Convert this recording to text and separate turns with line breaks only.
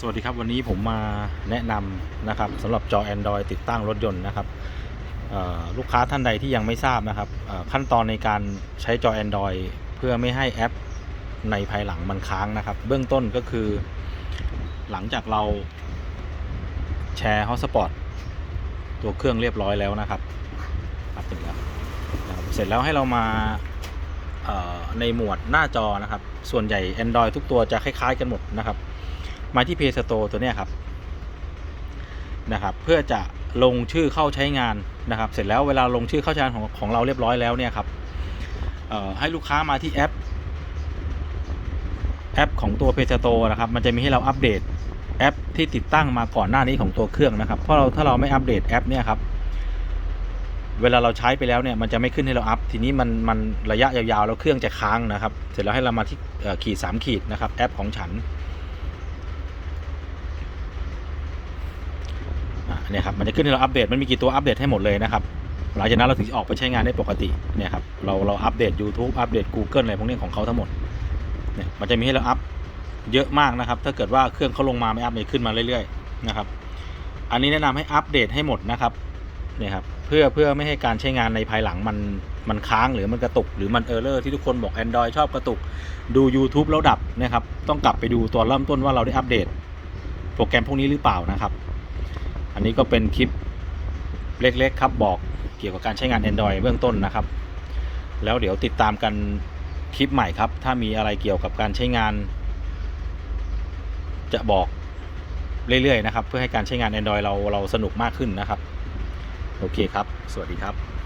สวัสดีครับวันนี้ผมมาแนะนำนะครับสำหรับจอ Android ติดตั้งรถยนต์นะครับลูกค้าท่านใดที่ยังไม่ทราบนะครับขั้นตอนในการใช้จอ Android เพื่อไม่ให้แอปในภายหลังมันค้างนะครับ เบื้องต้นก็คือ หลังจากเราแชร์ Hotspot ตัวเครื่องเรียบร้อยแล้วนะครับครับถึงแล้วนะเสร็จแล้วให้เรามาในหมวดหน้าจอนะครับ ส่วนใหญ่ Android ทุกตัวจะคล้าย ๆ กันหมดนะครับ มาที่ Play Store ตัวนี้ครับนะครับ เพื่อจะลงชื่อเข้าใช้งานนะครับ เสร็จแล้วเวลาลงชื่อเข้าใช้งานของของเราเรียบร้อยแล้วเนี่ยครับให้ลูกค้ามาที่แอป แอปของตัว Play Store นะครับ มันจะมีให้เราอัปเดตแอปที่ติดตั้งมาก่อนหน้านี้ของตัวเครื่องนะครับ เพราะเราถ้าเราไม่อัปเดตแอปเนี่ยครับ เวลาเราใช้ไปแล้วเนี่ยมันจะไม่ขึ้นให้เราอัพ ทีนี้มันมันระยะยาวๆแล้วเครื่องจะค้างนะครับ เสร็จแล้วให้เรามาที่ขีดสามขีดนะครับแอปของฉัน อะ เนี่ยครับมันจะขึ้นให้เราอัปเดตมันมีกี่ตัวอัปเดตให้หมดเลยนะครับหลังจากนั้นเราถึงจะออกไปใช้งานได้ปกติเนี่ยครับเราเราอัปเดต YouTube อัปเดต Google อะไรพวกนี้ของเขาทั้งหมดเนี่ยมันจะมีให้เราอัพเยอะมากนะครับ ถ้าเกิดว่าเครื่องเขาลงมาไม่อัปเดตขึ้นมาเรื่อยๆนะครับอันนี้แนะนำให้อัปเดตให้หมดนะครับเนี่ยครับเพื่อเพื่อไม่ให้การใช้งานในภายหลังมันมันค้างหรือมันกระตุก หรือมันเออร์เลอร์ที่ทุกคนบอก Android ชอบกระตุก ดู YouTube แล้วดับนะครับต้องกลับไปดูตัวเริ่มต้นว่าเราได้อัปเดต โปรแกรมพวกนี้หรือเปล่านะครับ อันนี้ก็เป็นคลิปเล็ก ๆ ครับบอกเกี่ยวกับการใช้งาน Android เบื้องต้นนะครับ แล้วเดี๋ยวติดตามกันคลิปใหม่ครับ ถ้ามีอะไรเกี่ยวกับการใช้งาน จะบอกเรื่อย ๆ นะครับ เพื่อให้การใช้งาน Android เราเราสนุกมากขึ้นนะครับ โอเคครับ สวัสดีครับ